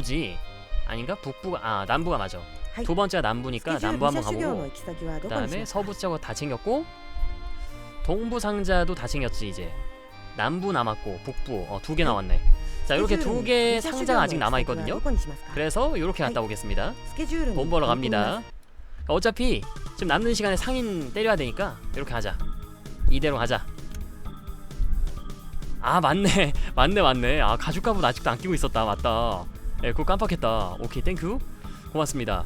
북부지 아닌가? 북부가 아 남부가 맞아. 하이. 두 번째가 남부니까 スケジュール 남부 武 한번 者修行の 가보고 行き先はどこにし 그다음에 ますか 서부 쪽다 챙겼고 동부 상자도 다 챙겼지 이제 남부 남았고 북부 어, 두 개 나왔네. 자 이렇게 두 개 상자가 아직 남아 있거든요. 그래서 이렇게 갔다 오겠습니다. 돈 벌어 갑니다. 어차피 지금 남는 시간에 상인 때려야 되니까 이렇게 하자. 이대로 가자. 아 맞네 맞네 맞네 아 가죽 갑옷 아직도 안 끼고 있었다 맞다 에, 그거 깜빡했다. 오케이, 땡큐. 고맙습니다.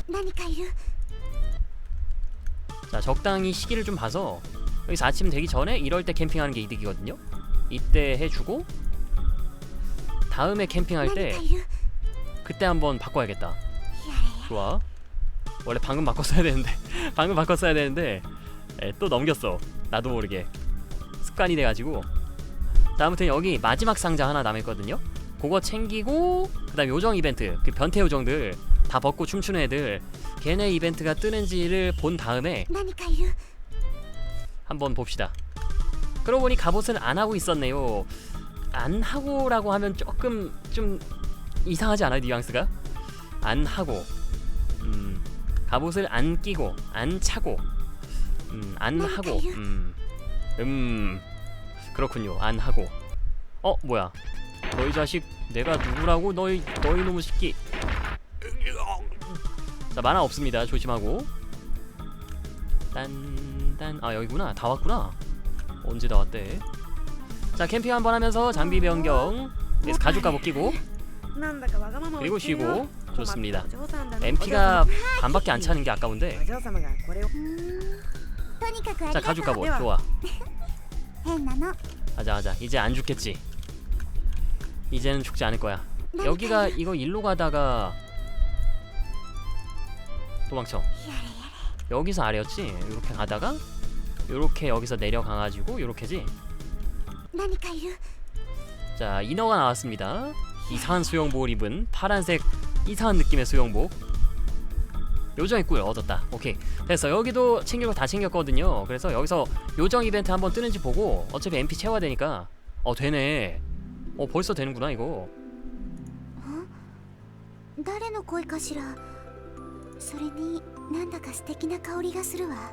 자, 적당히 시기를 좀 봐서 여기서 아침 되기 전에 이럴 때 캠핑하는 게 이득이거든요. 이때 해주고 다음에 캠핑할 때 그때 한번 바꿔야겠다. 좋아. 원래 방금 바꿨어야 되는데 방금 바꿨어야 되는데 예, 또 넘겼어. 나도 모르게 습관이 돼가지고. 자, 아무튼 여기 마지막 상자 하나 남았거든요. 그거 챙기고 그다음 요정 이벤트 그 변태 요정들 다 벗고 춤추는 애들 걔네 이벤트가 뜨는지를 본 다음에 한번 봅시다. 그러고 보니 갑옷은 안 하고 있었네요. 안 하고라고 하면 조금 좀 이상하지 않아요 뉘앙스가? 안 하고 음, 갑옷을 안 끼고 안 차고 음, 안 하고 음, 음 그렇군요 안 하고 어 뭐야 너희 자식 내가 누구라고? 너희 너희 놈의 새끼. 자 만화 없습니다. 조심하고. 딴딴. 아 여기구나. 다 왔구나. 언제 다 왔대? 자 캠핑 한번 하면서 장비 변경. 그래서 가죽 갑옷 끼고. 그리고 쉬고. 좋습니다. MP가 반밖에 안 차는 게 아까운데. 자 가죽 갑옷 좋아. 아자아자, 이제 안 죽겠지? 이제는 죽지 않을 거야. 여기가 이거 일로 가다가 도망쳐. 여기서 아래였지? 이렇게 가다가 이렇게 여기서 내려가가지고 이렇게지. 자 인어가 나왔습니다. 이상한 수영복을 입은 파란색 이상한 느낌의 수영복. 요정 있고요 얻었다 오케이 됐어 여기도 챙길 다 챙겼거든요 그래서 여기서 요정 이벤트 한번 뜨는지 보고 어차피 MP 채워야 되니까 어 되네 어 벌써 되는구나 이거 誰の声かしらそれになんだか素敵な香りがするわあ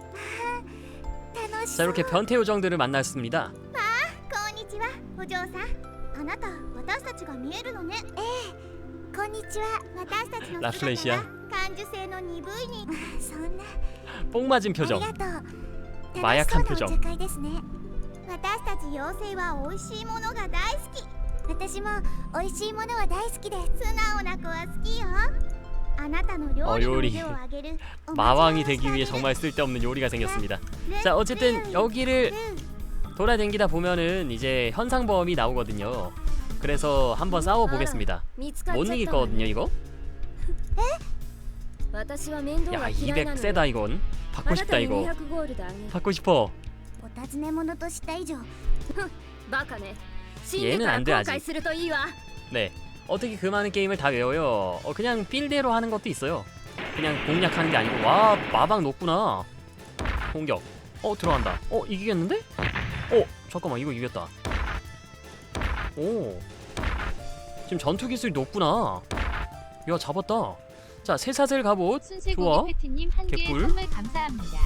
ー楽し 자 そう 이렇게 변태 요정들을 만났습니다 こんにちはお嬢さんあなた私たちが見えるのねええこんにちは私たちのラフレシア姿は感受性の鈍いにそんな 뽕 맞은 あ 표정 りがとう 마약한 楽しそう 표정 なお茶会ですね私たち妖精は美味しいものが大好き 私も美味しいものは大好きです素直な子は好きよあなたの料 어 理の 요리 腕を上げる 마왕이 되기 위해 정말 쓸데없는 요리가 생겼습니다 자 어쨌든 여기를 돌아다니다 보면은 이제 현상범이 나오거든요 그래서 한번 싸워 보겠습니다 못 이길 거거든요 이거 私は面倒 야 が嫌いな 200 の 세다 이건 あ 받고 な 싶다 たに 이거 200ゴールドあげる 받고 싶어 お尋ね者とした以上バカね死んで 얘는 안 돼 아직. 네. 어떻게 그 많은 게임을 다 외워요? 어, 그냥 필대로 하는 것도 있어요. 그냥 공략하는 게 아니고 와 마방 높구나. 공격. 어 들어간다. 어 이기겠는데? 어 잠깐만 이거 이겼다. 오. 지금 전투 기술 높구나. 야 잡았다. 자 새사슬 갑옷. 순쇠고기 패티님 한 개의 선물 감사합니다.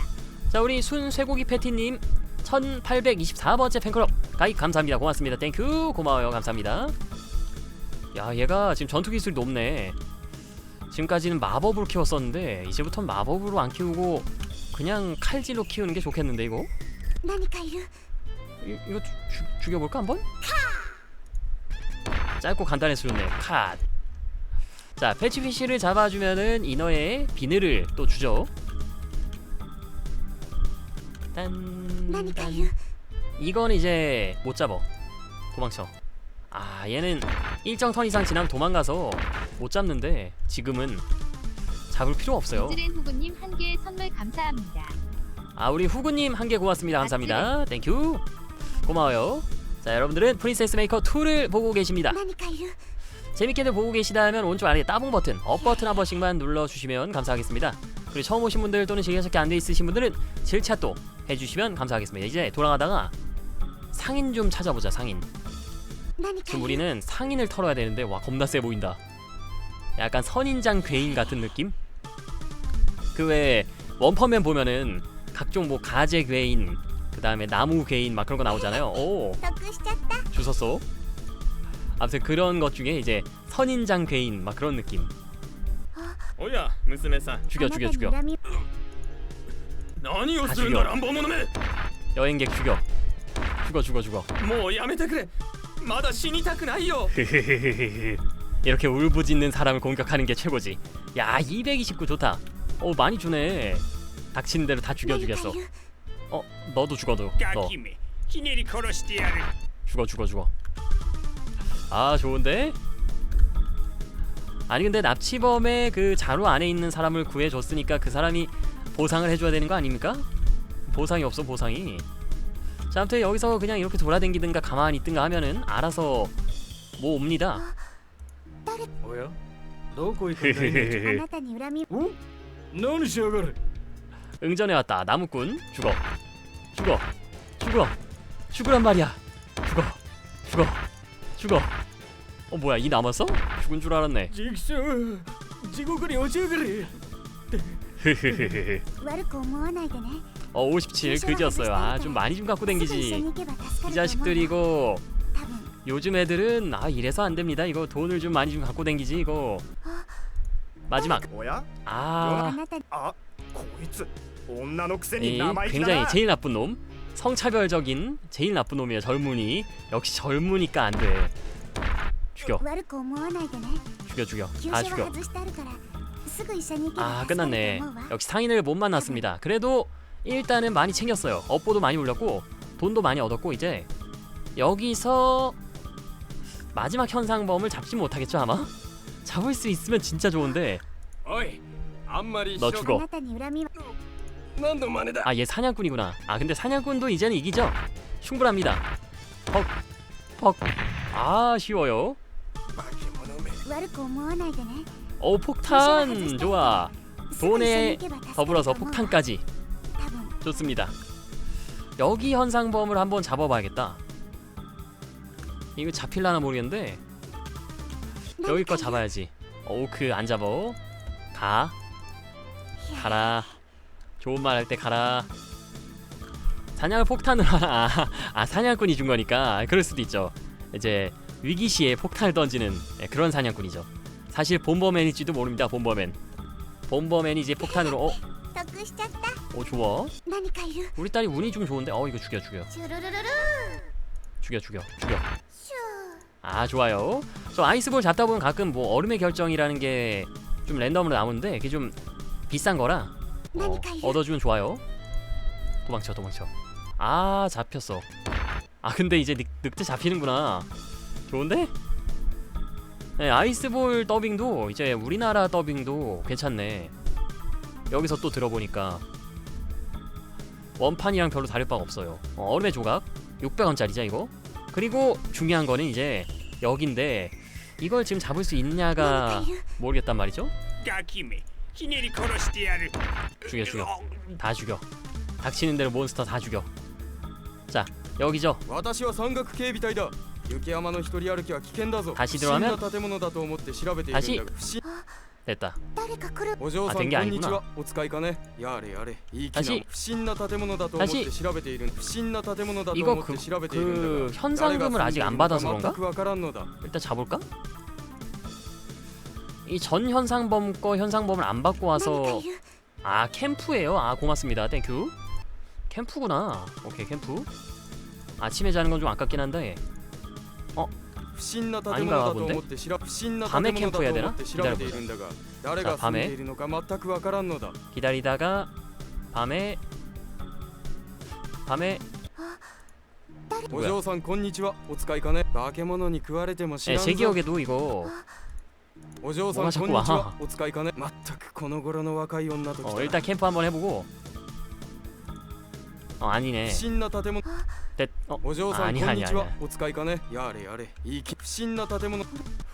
자 우리 순쇠고기 패티님 1824번째 팬클럽 가입 감사합니다. 고맙습니다. 땡큐. 고마워요. 감사합니다. 야 얘가 지금 전투 기술이 높네. 지금까지는 마법으로 키웠었는데 이제부턴 마법으로 안 키우고 그냥 칼질로 키우는 게 좋겠는데 이거? 이, 이거 주, 주, 죽여볼까 한번? 짧고 간단해 수련네 컷! 자 패치피쉬를 잡아주면은 이너에 비늘을 또 주죠. 딴. 난다니까요. 이건 이제 못 잡어. 도망쳐. 아 얘는 일정 턴 이상 지나면 도망가서 못 잡는데 지금은 잡을 필요 없어요. 이즈렌 후구님 한개 선물 감사합니다. 아 우리 후구님 한 개 고맙습니다. 감사합니다. 아, 네. 땡큐. 고마워요. 자 여러분들은 프린세스 메이커 2를 보고 계십니다. 나니까요. 재밌게들 보고 계시다면 오른쪽 아래 따봉 버튼, 업 버튼 한 번씩만 눌러주시면 감사하겠습니다. 그리고 처음 오신 분들 또는 재계약밖에 안 돼 있으신 분들은 질차 또 해주시면 감사하겠습니다. 이제 돌아가다가 상인 좀 찾아보자 상인. 지금 우리는 상인을 털어야 되는데 와 겁나 세 보인다. 약간 선인장 괴인 같은 느낌? 그 외에 원펀맨 보면은 각종 뭐 가재 괴인 그 다음에 나무 괴인 막 그런 거 나오잖아요. 오. 주웠어. 아무튼 그런 것 중에 이제 선인장 괴인 막 그런 느낌. おや娘さん 죽여 あなた 죽여 に 죽여 恨み何をするんだ乱暴者め 여행객 죽여 죽어 죽어 죽어 もうやめてくれまだ死にたくないよ 이렇게 울부짖는 사람을 공격하는 게 최고지 야 229 좋다 어 많이 주네 닥치는 대로 다 何か 죽여주겠어 言う 어 너도 죽어도 ガ 너 キめひねり殺してやる 죽어 죽어 죽어 아 좋은데 아니 근데 납치범의 그 자루 안에 있는 사람을 구해줬으니까 그 사람이 보상을 해줘야 되는 거 아닙니까 보상이 없어 보상이 자 아무튼 여기서 그냥 이렇게 돌아다니든가 가만히 있든가 하면은 알아서 뭐 옵니다 おやどこ行くんだいあなたに恨みお何しやがる 응전해 왔다 나무꾼 죽어 죽어 죽어 죽으란 말이야 죽어 죽어 죽어 어 뭐야 이 남았어? 죽은 줄 알았네 ジクショー地獄に落ちやがれ 悪く思わないでね 어 57 그지였어요 아 좀 많이 좀 갖고 すぐ一緒 댕기지 に行けば助かると思う 이 자식들 이거 多分 요즘 애들은 아 이래서 안 됩니다 이거 돈을 좀 많이 좀 갖고 댕기지 이거 마지막 おやあ 아 なたにあこいつ女のくせに 이 生意気だ 굉장히 な 제일 나쁜 놈 성차별적인 제일 나쁜 놈이에요 젊은이 역시 젊으니까 안돼 죽여. 죽여 아, 죽여. 다 죽여. 아 끝났네. 역시 상인을 못 만났습니다. 그래도 일단은 많이 챙겼어요. 업보도 많이 올렸고 돈도 많이 얻었고 이제 여기서 마지막 현상범을 잡지 못하겠죠 아마? 잡을 수 있으면 진짜 좋은데. 너 죽어. 아 얘 사냥꾼이구나. 아 근데 사냥꾼도 이제는 이기죠. 충분합니다. 헉, 헉. 아 쉬워요. 悪く思わないでね 어 폭탄 좋아 すぐ一緒に 돈에 行けば助かると思うわ 더불어서 폭탄까지 多分 좋습니다 여기 현상범을 한번 잡아봐야겠다 이거 잡힐라나 모르겠는데 여기 거 잡아야지 오크 안 잡어 가 가라 좋은 말 할 때 가라 사냥을 폭탄으로 하나 아, 아 사냥꾼이 준 거니까 그럴 수도 있죠 이제 위기 시에 폭탄을 던지는 예, 그런 사냥꾼이죠 사실 본버맨일지도 모릅니다 본버맨 본버맨이 이제 폭탄으로 어? 得しちゃった 어 좋아 何かいる 우리 딸이 운이 좀 좋은데 어 이거 죽여 죽여 シュルルルル 죽여 죽여 죽여 シュ 아 좋아요 저 아이스볼 잡다 보면 가끔 뭐 얼음의 결정이라는 게 좀 랜덤으로 나오는데 그게 좀 비싼 거라 어,何かいる 얻어주면 좋아요 도망쳐 도망쳐 아 잡혔어 아 근데 이제 늑, 늑대 잡히는구나 좋은데? 네, 아이스볼 더빙도 이제 우리나라 더빙도 괜찮네 여기서 또 들어보니까 원판이랑 별로 다를 바가 없어요 어, 얼음의 조각 600원짜리죠 이거 그리고 중요한 거는 이제 여긴데 이걸 지금 잡을 수 何 있냐가 かいる 모르겠단 말이죠 ガキめひねり殺してやる 죽여 죽여 다 죽여 닥치는 대로 몬스터 다 죽여 자 여기죠 私は山岳警備隊だ 雪山の一人歩きは危険だぞ다시 不審 들어가면 な建物だと思って調べているんだが不審 됐다 誰か来るお嬢さんあ電源こんにちは 아니구나 お使いかねやれやれいい気な 다시 不審な建物だと思って調べている不審な建物だと 이거 思って 그, 調べているん 그 だが 현상금을 아직 안 받아서 全 그런가? くわからんのだ 일단 잡을까? 이 전 현상범 거 현상범을 안 받고 何か 와서 いる 아 캠프예요 아 고맙습니다 땡큐 캠프구나 오케이 캠프 아침에 자는 건 좀 아깝긴 한데 不審な建物 아닌가 だと 본데? 思って調べ不審な 밤에 建物だと 캠프해야 思 되나? って調べているんだが誰が 자 住ん 밤에 でいるのか全くわからんのだ 기다리다가 밤에 밤에 お 뭐야 嬢さんこんにちはお使いかね化け物に食われても知 예, らん 제 ぞ 기억에도 이거 お嬢さん 뭐가 こん 자꾸 にちは 와 お使いかねまったくこの頃の若い女とき 어, た 일단 캠프 한번 해보고 어 아니네 不審な建物 됐, 어, お嬢さん 아니야 こんにち 아니야 は 아니야 お使いかねやれやれいい気不審な建物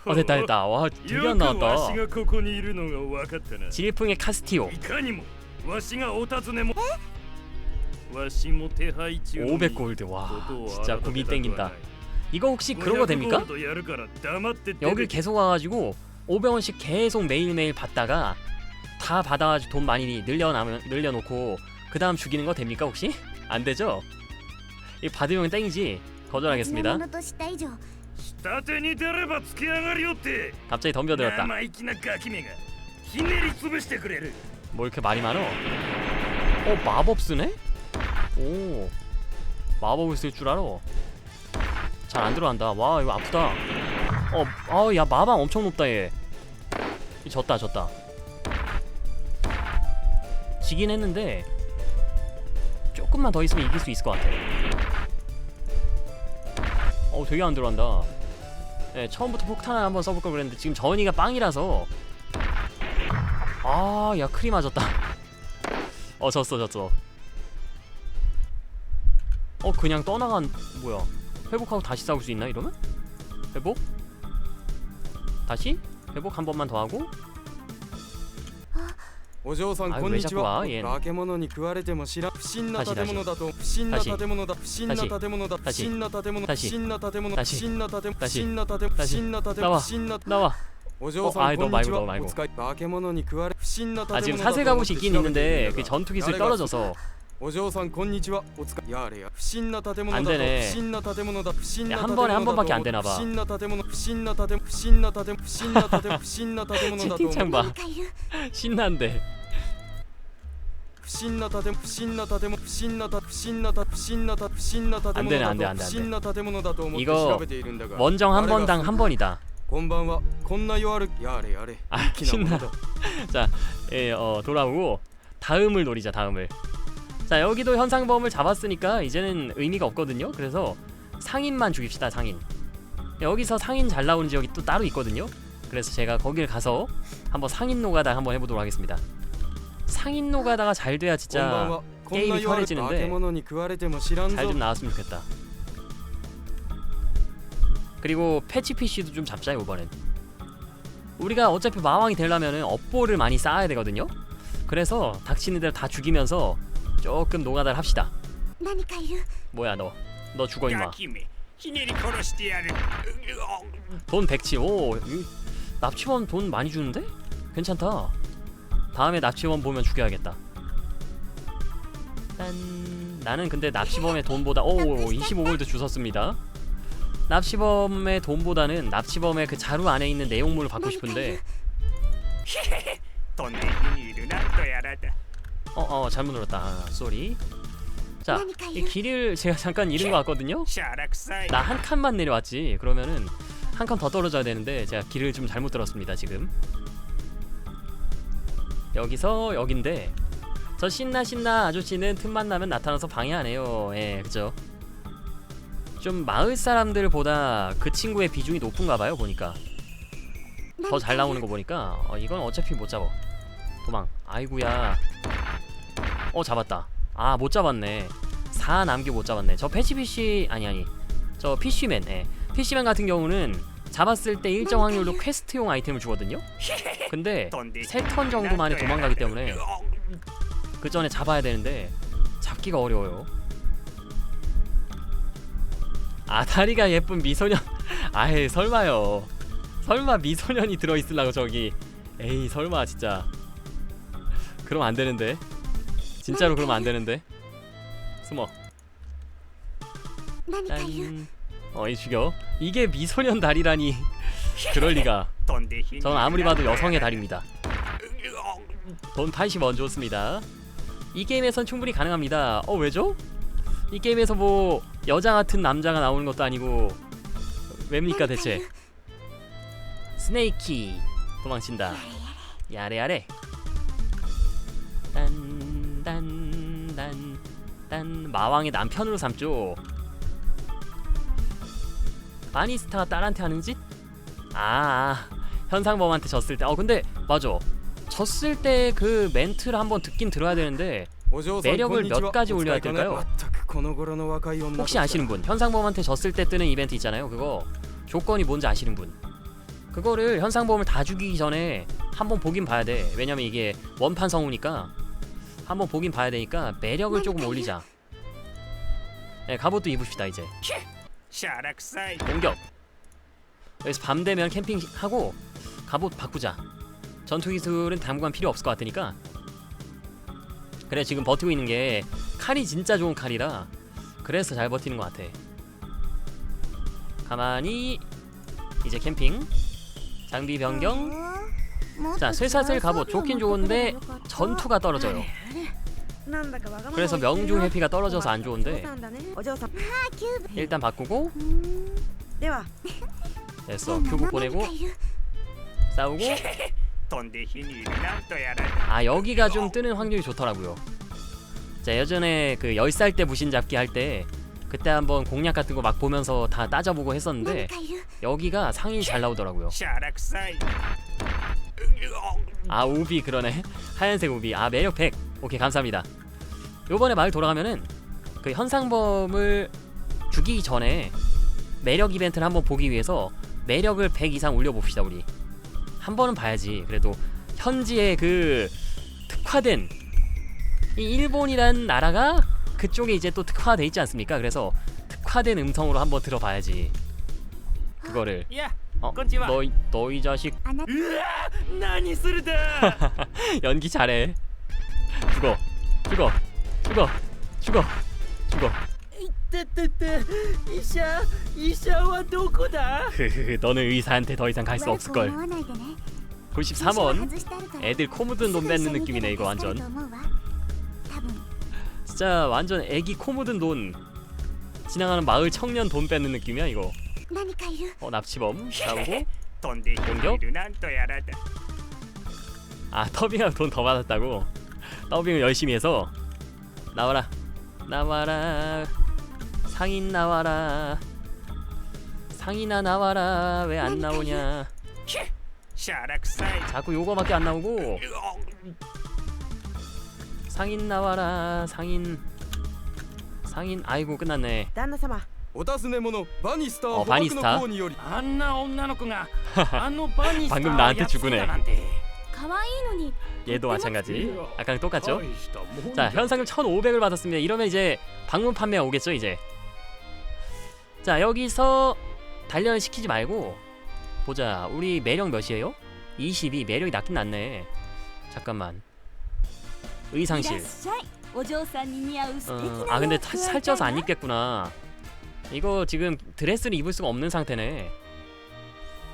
어 됐다 됐다 와 되게 안 よくわ 나왔다 しがここにいるのが分かったな 지리풍의 카스티오 いかにもわしがお尋ねもわしも手配中の身 500골드 와 ことを 진짜 改め 고민 たくは 땡긴다 ない 이거 혹시 그런 거 500 됩니까? ゴールドやるから黙って出て 여길 계속 와가지고 500원씩 계속 매일매일 받다가 다 받아가지고 돈 많이 늘려나면 늘려놓고 그 다음 죽이는 거 됩니까 혹시? 안 되죠? 이 받으면 땡이지 거절하겠습니다 味のとした以上下手に出れば突き上がるよって 갑자기 덤벼들었다 生意気なガキめがひねり潰してくれる 뭐 이렇게 말이 많어? 어 마법 쓰네? 오 마법을 쓸 줄 알아 잘 안 들어간다 와 이거 아프다 어아야 마방 엄청 높다 얘 이 졌다 졌다 지긴 했는데 조금만 더 있으면 이길 수 있을 것 같아 어 되게 안 들어간다 네, 처음부터 폭탄을 한번 써볼 걸 그랬는데 지금 전이가 빵이라서 아, 야 크리 맞았다. 어, 졌어, 졌어. 어, 그냥 떠나간 뭐야? 회복하고 다시 싸울 수 있나 이러면? 회복? 다시? 회복 한 번만 더 하고? お嬢さんあこんにちは上じゃこは化け物に食われても知らん不審な建物だと不審な大使建物だ不審な大使建物だ不大使審な建物不大使審な建物大使不審な建物不大使審な建物不大使審な建나와 物不審な 나와. お嬢 어 さん 아이 こ 너 んにち 말고 は 너 말고. お使い化け物に食われ不審な 아 建 지금 物だと 사세 思っ 가봇이 て 있긴 調べてい 있는데 るん 그 だが 전투 기술 誰が 떨어져서 お嬢さんこんにちはお使いやれや不審な建物だ 안 と 되네 不審な建物だ不審な 야 建 한 物 번에 だ 한 と 번밖에 안 思って 되나 不 봐. 審な建物不審な建物不審な建物不審な建物不審な建物だと思って 채팅창 봐. 何かいる 신난데. 不審な建物不審な建物不審な建不審な建不審な建不審な建 안 物 되네 だ 안 돼 と 안 돼 不 안 審 돼. な建物だと思って 이거 調べているんだが 원정 한 誰が 번당 한 번이다. こんばんはこんな夜あるやれやれ 아 気なもの 신나. だ 예, 어, 돌아오고 다음을 노리자 다음을. 자 여기도 현상범을 잡았으니까 이제는 의미가 없거든요. 그래서 상인만 죽입시다 상인. 네, 여기서 상인 잘 나오는 지역이 또 따로 있거든요. 그래서 제가 거길 가서 한번 상인 노가다 한번 해보도록 하겠습니다. 상인 노가다가 잘 돼야 진짜 게임이 편해지는데 잘 좀 나왔으면 좋겠다. 그리고 패치피쉬도 좀 잡자 이번엔. 우리가 어차피 마왕이 되려면은 업보를 많이 쌓아야 되거든요. 그래서 닥치는 대로 다 죽이면서 조금 노가다를 합시다. 何かいる 뭐야 너? 너 죽어 ガ 임마. キめひねり殺してやる 돈 100치. 오, 이- 납치범 돈 많이 주는데? 괜찮다. 다음에 납치범 보면 죽여야겠다. 딴 나는 근데 납치범의 돈보다 오 25골드 주웠습니다. 납치범의 돈보다는 납치범의 그 자루 안에 있는 내용물을 받고 何かい 싶은데 る飛んで火にいるなんとやらだ 어 어 잘못 눌렀다. 아, 쏘리 자이 길을 제가 잠깐 잃은 예. 것 같거든요. 나 한 칸만 내려왔지. 그러면은 한 칸 더 떨어져야 되는데 제가 길을 좀 잘못 들었습니다 지금. 여기서 여긴데 저 신나 신나 아저씨는 틈만 나면 나타나서 방해하네요. 예 그죠? 좀 마을 사람들보다 그 친구의 비중이 높은가 봐요 보니까. 더 잘 나오는 거 보니까. 어, 이건 어차피 못 잡아. 도망. 아이구야. 어 잡았다. 아 못 잡았네. 4 남기 못 잡았네. 저 패시피시 아니 아니. 저 피쉬맨 예. 피쉬맨 같은 경우는 잡았을 때 일정 확률로 퀘스트용 아이템을 주거든요? 근데 3턴 정도 만에 도망가기 때문에 그 전에 잡아야 되는데 잡기가 어려워요. 아 다리가 예쁜 미소년. 아예 설마요. 설마 미소년이 들어있으려고 저기. 에이 설마 진짜. 그럼 안되는데. 진짜로 그러면 안 되는데. 숨어. 짠. 어이 죽여. 이게 미소년 다리라니. 그럴 리가. 전 아무리 봐도 여성의 다리입니다. 돈 타이시 먼저 줬습니다. 이 게임에선 충분히 가능합니다. 어 왜죠? 이 게임에서 뭐 여자 같은 남자가 나오는 것도 아니고 왜입니까 대체? 스네이키 도망친다. 야래야래. 짠 마왕의 남편으로 삼죠. 아니스타가 딸한테 하는 짓? 아 현상범한테 졌을 때어 근데 맞아. 졌을 때 그 멘트를 한번 듣긴 들어야 되는데 매력을 몇 가지 올려야 될까요? 혹시 아시는 분? 현상범한테 졌을 때 뜨는 이벤트 있잖아요 그거. 조건이 뭔지 아시는 분? 그거를 현상범을 다 죽이기 전에 한번 보긴 봐야 돼. 왜냐면 이게 원판 성우니까. 한번 보긴 봐야 되니까 매력을 조금 올리자. 네, 갑옷도 입읍시다 이제. 공격. 여기서 밤 되면 캠핑하고 갑옷 바꾸자. 전투 기술은 당분간 필요 없을 것 같으니까. 그래 지금 버티고 있는 게 칼이 진짜 좋은 칼이라 그래서 잘 버티는 것 같아. 가만히 이제 캠핑. 장비 변경. 자 쇠사슬 갑옷 좋긴 좋은데 전투가 떨어져요. 음. 그래서 명중 해피가 떨어져서 안 좋은데 일단 바꾸고 됐어. 음, 큐브 음, 보내고 싸우고 아 여기가 좀 뜨는 확률이 좋더라고요. 자 예전에 그 10살 때 무신 잡기 할 때 그때 한번 공략 같은 거 막 보면서 다 따져보고 했었는데 여기가 상이 잘 나오더라고요. 아 우비 그러네. 하얀색 우비. 아 매력 100 오케이 감사합니다. 요번에 말 돌아가면은 그 현상범을 주기 전에 매력 이벤트를 한번 보기 위해서 매력을 100 이상 올려봅시다 우리. 한 번은 봐야지. 그래도 현지의 그 특화된 이 일본이라는 나라가 그쪽에 이제 또 특화돼 있지 않습니까? 그래서 특화된 음성으로 한번 들어봐야지. 그거를. 어, 너희 너희 자식. 연기 잘해. 죽어. 죽어. 죽어. 죽어. 죽어. 뜨뜨뜨 이샤 이샤와 노코다 너는 의사한테 더 이상 갈 수 없을걸. 93원 애들 코 묻은 돈 뱉는 느낌이네 이거 완전. 진짜 완전 애기 코 묻은 돈. 지나가는 마을 청년 돈 뺏는 느낌이야 이거. 어 납치범. 나오고. 공격. 아 더빙하고 돈 더 받았다고? 더빙을 열심히 해서? 나와라 나와라 상인 나와라 상인아 나와라 왜 안 나오냐 シャラくさい 자꾸 요거밖에 안 나오고 상인 나와라 상인 상인 아이고 끝났네 旦那様お尋ね者バニスターお捕獲バニスターの功によりあんな女の子があのバニスタ 방금 ー 나한테 を操 죽으네 るなんて可愛いのに 얘도 마찬가지. 아까랑 똑같죠? 자, 현상금 1,500을 받았습니다. 이러면 이제 방문 판매가 오겠죠, 이제. 자, 여기서 단련을 시키지 말고 보자. 우리 매력 몇이에요? 22. 매력이 낮긴 낮네. 잠깐만. 의상실. 어, 아 근데 타, 살쪄서 안 입겠구나. 이거 지금 드레스를 입을 수가 없는 상태네.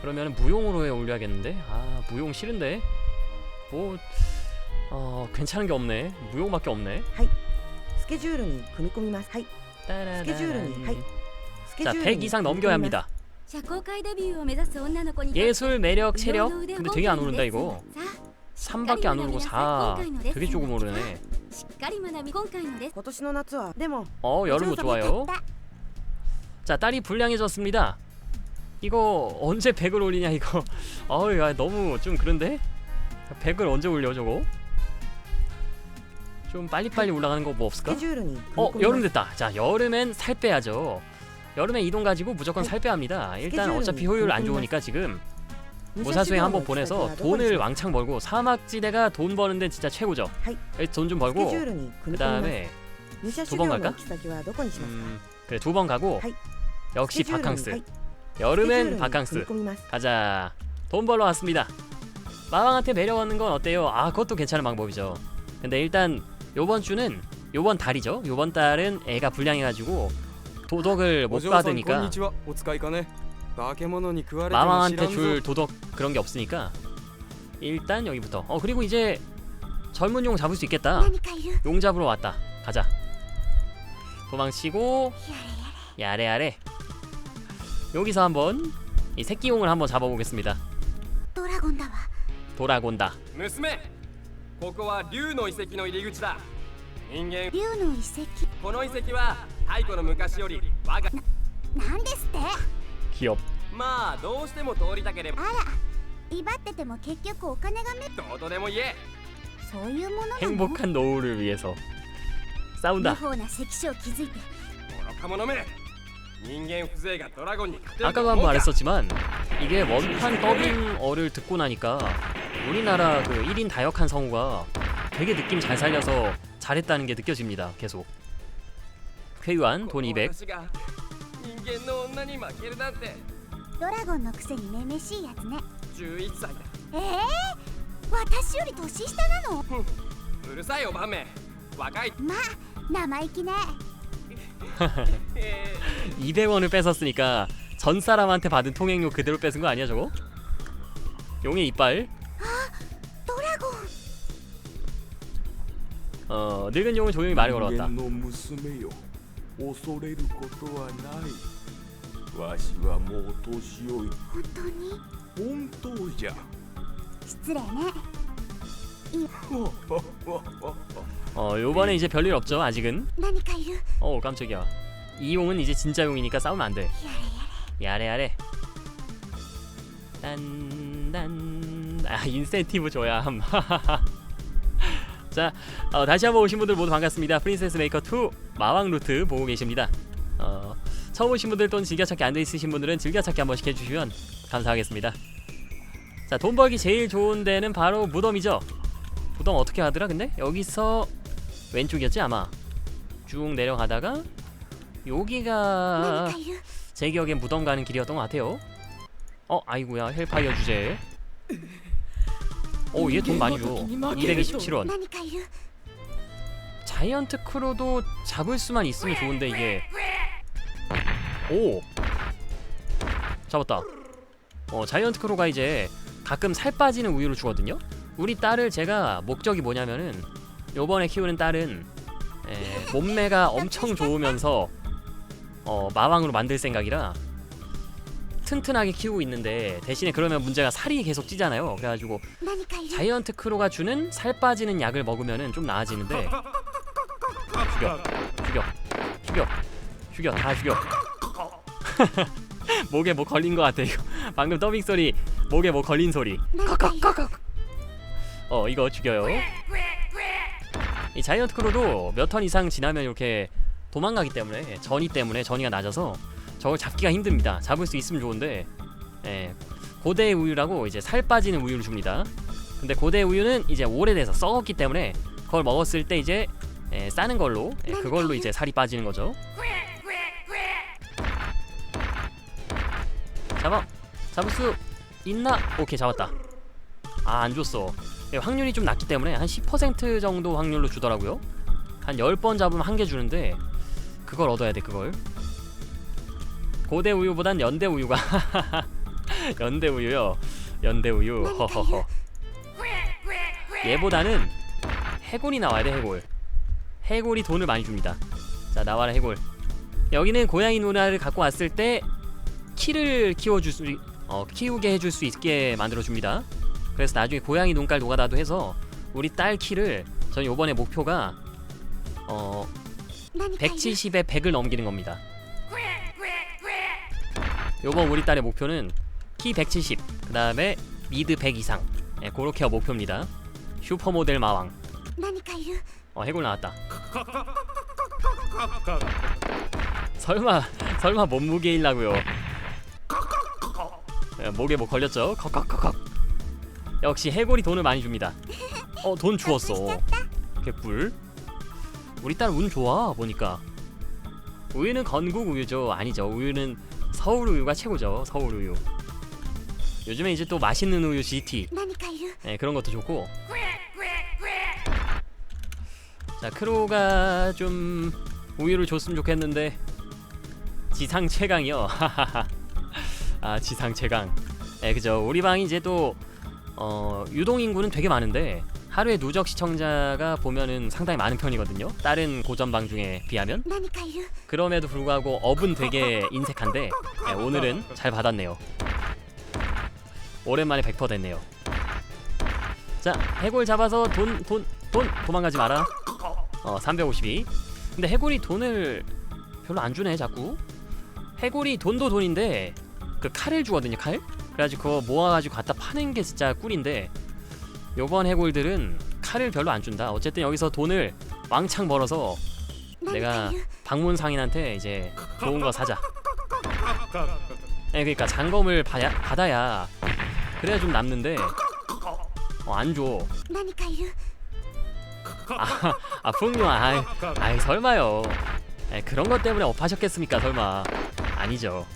그러면 무용으로 해 올려야겠는데? 아 무용 싫은데? 뭐 어, 괜찮은 게 없네. 무용밖에 없네. 하이. 스케줄은 금이꿈이마스. 하이. 스케줄은 하이. 자, 100 이상 넘겨야 합니다. 예술 매력 체력 근데 되게 안 오른다 이거. 3밖에 안 오르고 4 되게 조금 오르네. 어, 여름도 좋아요. 자, 딸이 불량해졌습니다. 이거 언제 100을 올리냐 이거. 어우, 아, 너무 좀 그런데. 100을 언제 올려 저거? 좀 빨리빨리 올라가는 거 뭐 없을까? 어 여름 됐다. 자 여름엔 살 빼야죠. 여름에 이동 가지고 무조건 살 빼합니다. 일단 어차피 효율 안 좋으니까 지금 무사수행 뭐 한번 보내서 돈을 왕창 벌고 사막지대가 돈 버는 데 진짜 최고죠. 돈 좀 벌고 그 다음에 두 번 갈까? 음, 그래 두 번 가고 역시 바캉스. 여름엔 바캉스. 가자. 돈 벌러 왔습니다. 마왕한테 내려오는 건 어때요? 아 그것도 괜찮은 방법이죠. 근데 일단 요번 주는 요번 달이죠. 요번 달은 애가 불량해가지고 도덕을 못 받으니까 마왕한테 줄 도덕 그런 게 없으니까 일단 여기부터. 어 그리고 이제 젊은 용 잡을 수 있겠다. 용 잡으러 왔다. 가자. 도망치고 야래야래. 여기서 한번 이 새끼 용을 한번 잡아보겠습니다. 돌아곤다 娘ここは竜の遺跡の入り口だ人間竜の遺跡この遺跡は太古の昔より我がなんですって 귀엽 まあどうしても通りたければあら威張ってても結局お金がめどうとでも言えそういうものなの 행복한 노후를 위해서 無 싸운다 法な関所を築いて愚か者め人間風情がドラゴンに勝てる 아까도 한번 말했었지만 이게 원판 더빙어를 듣고 나니까 우리나라 그 1인 다역한 성우가 되게 느낌 잘 살려서 잘했다는 게 느껴집니다 계속 회유한 돈 200私が人間の女に負けるなんてドラゴンのくせにめめしいやつね 11歳だえー、私より年下なのうるさいおばめ若いまあ生意気ね 200원을 뺏었으니까 전 사람한테 받은 통행료 그대로 뺏은 거 아니야 저거? 용의 이빨 ドラゴン 어 늙은 용은 조용히 말을 걸어왔다 人間の娘よ恐れることはないわしはもう年老い本当に本当じゃ失礼ね 어 요번에 이제 별일 없죠 아직은 何かいる 어 깜짝이야 이 용은 이제 진짜 용이니까 싸우면 안돼 やれやれ 야래 야래 딴딴 아, 인센티브 줘야 함. 자, 어, 다시 한번 오신 분들 모두 반갑습니다. 프린세스 메이커 2 마왕 루트 보고 계십니다. 어, 처음 오신 분들 또는 즐겨찾기 안 돼 있으신 분들은 즐겨찾기 한 번씩 해주시면 감사하겠습니다. 자, 돈 벌기 제일 좋은 데는 바로 무덤이죠. 무덤 어떻게 하더라? 근데 여기서 왼쪽이었지 아마 쭉 내려가다가 여기가 제 기억엔 무덤 가는 길이었던 것 같아요. 어, 아이구야 헬파이어 주제. 오 얘 돈 많이 줘. 227원. 자이언트 크로도 잡을 수만 있으면 좋은데 이게. 오! 잡았다. 어 자이언트 크로가 이제 가끔 살 빠지는 우유를 주거든요? 우리 딸을 제가 목적이 뭐냐면은 요번에 키우는 딸은 에, 몸매가 엄청 좋으면서 어, 마왕으로 만들 생각이라 튼튼하게 키우고 있는데 대신에 그러면 문제가 살이 계속 찌잖아요. 그래가지고 자이언트 크로가 주는 살 빠지는 약을 먹으면은 좀 나아지는데 죽여, 죽여, 죽여, 죽여, 다 죽여. 목에 뭐 걸린 것 같아 이거. 방금 더빙 소리 목에 뭐 걸린 소리. 어 이거 죽여요. 이 자이언트 크로도 몇 턴 이상 지나면 이렇게 도망가기 때문에 전이 때문에 전이가 낮아서 저걸 잡기가 힘듭니다. 잡을 수 있으면 좋은데 예, 고대 우유라고 이제 살 빠지는 우유를 줍니다. 근데 고대 우유는 이제 오래돼서 썩었기 때문에 그걸 먹었을 때 이제 예, 싸는 걸로 예, 그걸로 이제 살이 빠지는 거죠. 잡아. 잡을 수 있나? 오케이 잡았다. 아 안 줬어. 예, 확률이 좀 낮기 때문에 한 10% 정도 확률로 주더라고요. 한 10번 잡으면 한 개 주는데 그걸 얻어야 돼 그걸 고대 우유보단 연대 우유가 연대 우유요. 연대 우유. 허허허. 얘보다는 해골이 나와야 돼 해골. 해골이 돈을 많이 줍니다. 자 나와라 해골. 여기는 고양이 누나를 갖고 왔을 때 키를 키워줄 수, 어, 키우게 해줄 수 있게 만들어줍니다. 그래서 나중에 고양이 눈깔 노가다도 해서 우리 딸 키를 저는 요번에 목표가 어 170에 100을 넘기는 겁니다. 요번 우리 딸의 목표는 키 170, 그 다음에 미드 100 이상. 예, 그렇게 목표입니다. 슈퍼모델 마왕. 어 해골 나왔다. 설마 설마 몸무게일라고요? 예, 목에 뭐 걸렸죠? 컥컥컥컥 역시 해골이 돈을 많이 줍니다. 어 돈 주웠어. 개뿔. 우리 딸 운 좋아 보니까. 우유는 건국 우유죠. 아니죠. 우유는 서울 우유가 최고죠. 서울 우유. 요즘에 이제 또 맛있는 우유 GT. 네, 그런 것도 좋고. 자, 크로가 좀 우유를 줬으면 좋겠는데 지상 최강이요. 아, 지상 최강. 네, 그죠. 우리 방 이제 또 어, 유동 인구는 되게 많은데 하루에 누적 시청자가 보면은 상당히 많은 편이거든요. 다른 고전방 중에 비하면. 그럼에도 불구하고 업은 되게 인색한데 네, 오늘은 잘 받았네요. 오랜만에 100% 됐네요. 자, 해골 잡아서 돈, 돈, 돈! 도망가지 마라. 어, 352. 근데 해골이 돈을 별로 안 주네, 자꾸. 해골이 돈도 돈인데 그 칼을 주거든요, 칼? 그래가지고 그거 모아가지고 갖다 파는 게 진짜 꿀인데 요번 해골들은 칼을 별로 안 준다. 어쨌든 여기서 돈을 왕창 벌어서 내가 방문 상인한테 이제 좋은 거 사자. 네, 그러니까 잔검을 받아, 받아야 그래야 좀 남는데 어, 안 줘. 아, 아 풍요 아이, 아이 설마요. 에, 그런 것 때문에 업하셨겠습니까 설마 아니죠.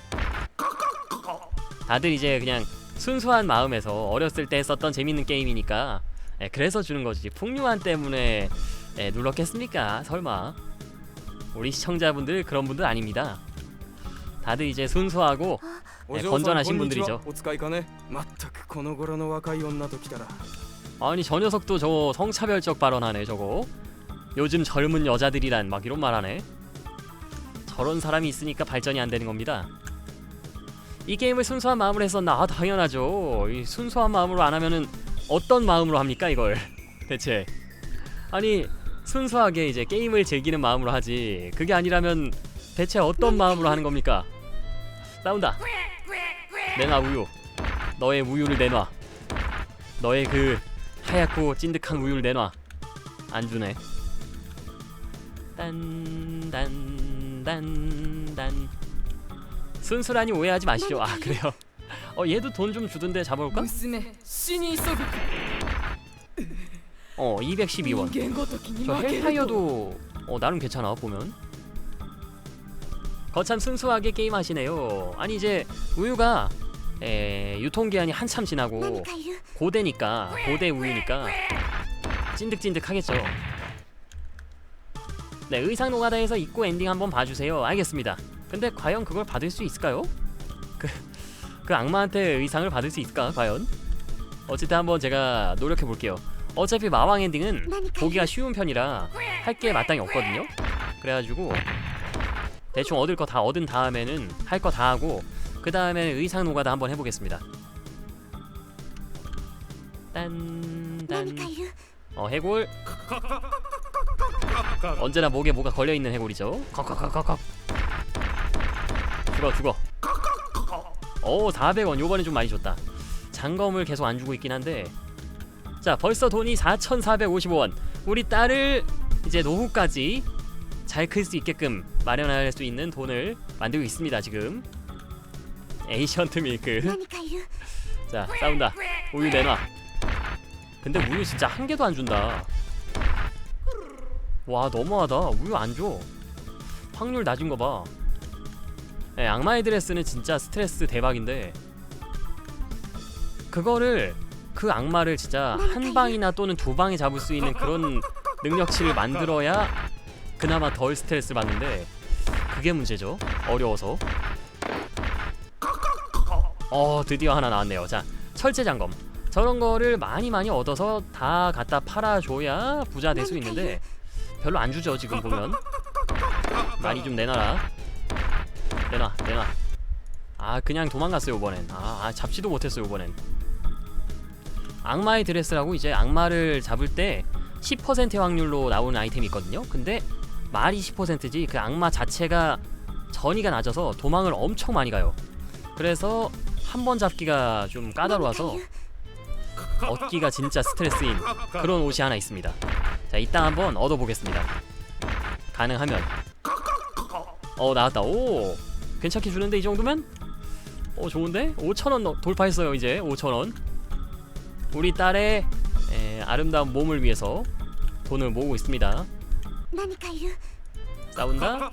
다들 이제 그냥 순수한 마음에서 어렸을 때 했었던 재밌는 게임이니까 예, 그래서 주는 거지 풍류한 때문에 예, 눌렀겠습니까 설마 우리 시청자분들 그런 분들 아닙니다 다들 이제 순수하고 お 네, 嬢さん 건전하신 こんにちは 분들이죠 お使いかねまったくこの頃の若い女ときたら 아니 저 녀석도 저 성차별적 발언하네 저거 요즘 젊은 여자들이란 막 이런 말하네 저런 사람이 있으니까 발전이 안 되는 겁니다 이 게임을 순수한 마음으로 했었나? 아 당연하죠. 이 순수한 마음으로 안 하면은 어떤 마음으로 합니까 이걸? 대체. 아니 순수하게 이제 게임을 즐기는 마음으로 하지. 그게 아니라면 대체 어떤 마음으로 하는 겁니까? 싸운다. 내놔 우유. 너의 우유를 내놔. 너의 그 하얗고 찐득한 우유를 내놔. 안 주네. 딴 딴 딴 딴 순수라니 오해하지 마시죠 아 그래요 어 얘도 돈 좀 주던데 잡아볼까? 娘死に急ぐ 어 212원 人間ごときに 저 負けると 헬파이어도 어 나름 괜찮아 보면 거참 순수하게 게임하시네요 아니 이제 우유가 에, 유통기한이 한참 지나고 何かいる 고대니까 고대 우유니까 찐득찐득하겠죠. 네 의상 노가다에서 입고 엔딩 한번 봐주세요. 알겠습니다. 근데 과연 그걸 받을 수 있을까요? 그, 그 악마한테 의상을 받을 수 있을까 과연? 어쨌든 한번 제가 노력해 볼게요. 어차피 마왕 엔딩은 보기가 쉬운 편이라 할 게 마땅히 없거든요. 그래가지고 대충 얻을 거 다 얻은 다음에는 할 거 다 하고 그 다음에 의상 노가다 한번 해보겠습니다. 딴딴 어 해골 언제나 목에 뭐가 걸려 있는 해골이죠. 컥컥컥컥 들어 죽어. 어, 오 400원. 요번에 좀 많이 줬다. 장검을 계속 안 주고 있긴 한데. 자 벌써 돈이 4,455원. 우리 딸을 이제 노후까지 잘 클 수 있게끔 마련할 수 있는 돈을 만들고 있습니다 지금. 에이션트 밀크. 자 싸운다. 우유 내놔. 근데 우유 진짜 한 개도 안 준다. 와 너무하다. 우유 안줘. 확률 낮은 거봐. 네, 악마의 드레스는 진짜 스트레스 대박인데 그거를 그 악마를 진짜 한 방이나 또는 두 방에 잡을 수 있는 그런 능력치를 만들어야 그나마 덜 스트레스 받는데 그게 문제죠. 어려워서. 어 드디어 하나 나왔네요. 자 철제 장검. 저런 거를 많이 많이 얻어서 다 갖다 팔아줘야 부자 될 수 있는데 별로 안 주죠 지금 보면. 많이 좀 내놔라 내놔 내놔 아 그냥 도망갔어요 이번엔 아, 아 잡지도 못했어요 이번엔 악마의 드레스라고 이제 악마를 잡을 때 10%의 확률로 나오는 아이템이 있거든요 근데 말이 10%지 그 악마 자체가 전이가 낮아서 도망을 엄청 많이 가요 그래서 한 번 잡기가 좀 까다로워서 얻기가 진짜 스트레스인 그런 옷이 하나 있습니다. 자, 이따 한번 얻어보겠습니다. 가능하면. 어, 나왔다. 오, 괜찮게 주는데 이 정도면? 어 좋은데? 5천원 돌파했어요 이제. 5천원. 우리 딸의 에, 아름다운 몸을 위해서 돈을 모으고 있습니다. 싸운다?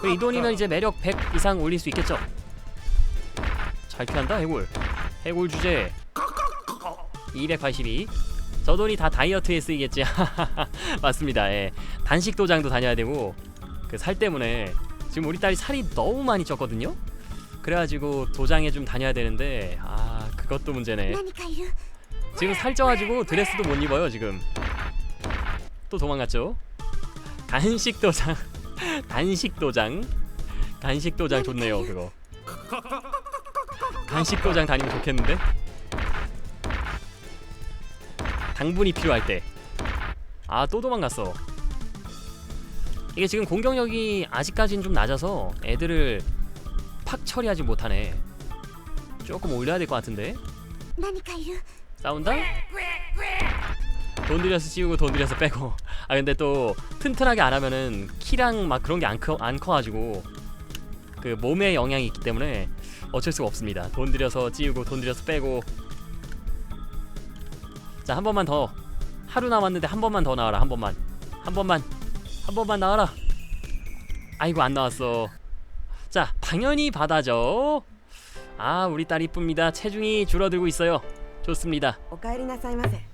그이 돈이면 이제 매력 100 이상 올릴 수 있겠죠? 잘 피한다 해골. 해골 주제. 282 저 돈이 다 다이어트에 쓰이겠지. 맞습니다 예. 단식 도장도 다녀야 되고 그 살 때문에 지금 우리 딸이 살이 너무 많이 쪘거든요. 그래가지고 도장에 좀 다녀야 되는데 아 그것도 문제네. 지금 살쪄가지고 드레스도 못 입어요 지금. 또 도망갔죠. 단식 도장, 단식 도장, 단식 도장 좋네요 그거. 단식 도장 다니면 좋겠는데? 당분이 필요할 때. 아 또 도망갔어. 이게 지금 공격력이 아직까지는 좀 낮아서 애들을 팍 처리하지 못하네. 조금 올려야 될 것 같은데? 싸운다? 돈 들여서 씌우고 돈 들여서 빼고. 아 근데 또 튼튼하게 안 하면은 키랑 막 그런 게안 안 커가지고 그 몸에 영향이 있기 때문에 어쩔 수가 없습니다. 돈 들여서 찌우고 돈 들여서 빼고. 자 한 번만 더. 하루 남았는데 한 번만 더 나와라 한 번만. 한 번만. 한 번만 나와라. 아이고 안 나왔어. 자, 당연히 바다죠. 아, 우리 딸 이쁩니다. 체중이 줄어들고 있어요. 좋습니다. 오카에리나사이마세.